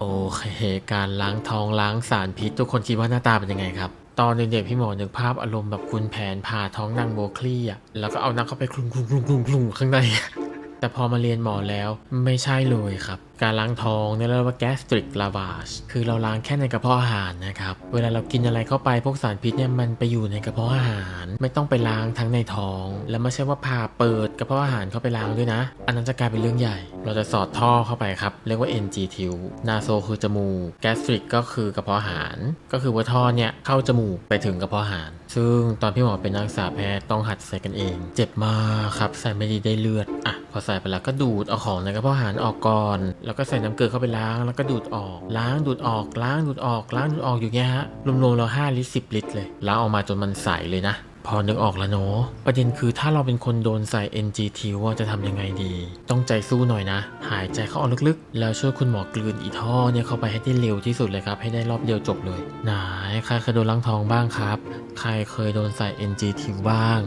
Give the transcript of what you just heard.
โอเค การล้างท้องล้างสารพิษ ทุกคนคิดว่าหน้าตาเป็นยังไงครับ ตอนเด็กๆพี่หมอนึกภาพอารมณ์แบบคุณแผนผ่าท้องนางโบคลี่อะแล้วก็เอานางเข้าไปคลุมคลุมคลุมคลุมคลุมข้างใน แต่พอมาเรียนหมอแล้วไม่ใช่เลยครับ การล้างท้องเนี่ยเรียกว่า gastric lavage คือเราล้างแค่ในกระเพาะอาหารนะครับ เวลาเรากินอะไรเข้าไปพวกสารพิษเนี่ยมันไปอยู่ในกระเพาะอาหาร ไม่ต้องไปล้างทั้งในท้อง แล้วไม่ใช่ว่าผ่าเปิดกระเพาะอาหารเข้าไปล้างด้วยนะ อันนั้นจะกลายเป็นเรื่องใหญ่ เราจะสอดท่อเข้าไปครับ เรียกว่า NG tube นาโซคือจมูก gastric ก็คือกระเพาะอาหาร ก็คือว่าท่อเนี่ยเข้าจมูกไปถึงกระเพาะอาหาร ซึ่งตอนพี่หมอเป็นนักศึกษาแพทย์ต้องหัดใส่กันเอง เจ็บมากครับใส่ไม่ดีได้เลือดอะพอใส่ไปแล้วก็ดูดเอาของในกระเพาะอาหารออกก่อน แล้วก็ใส่น้ำเกลือเข้าไปล้าง แล้วก็ดูดออก ล้างดูดออก ล้างดูดออก ล้างดูดออกอยู่เงี้ยฮะ รวมๆเรา5ลิตร10ลิตรเลย ล้างออกมาจนมันใสเลยนะพอนึกออกแล้วเนาะประเด็นคือถ้าเราเป็นคนโดนใส่ NGT ว่าจะทำยังไงดี ต้องใจสู้หน่อยนะ หายใจเข้าออกลึกๆ แล้วช่วยคุณหมอกลืนอีท่อเนี่ยเข้าไปให้ได้เร็วที่สุดเลยครับ ให้ได้รอบเดียวจบเลย ไหนใครเคยโดนล้างท้องบ้างครับ ใครเคยโดนใส่ NGT บ้าง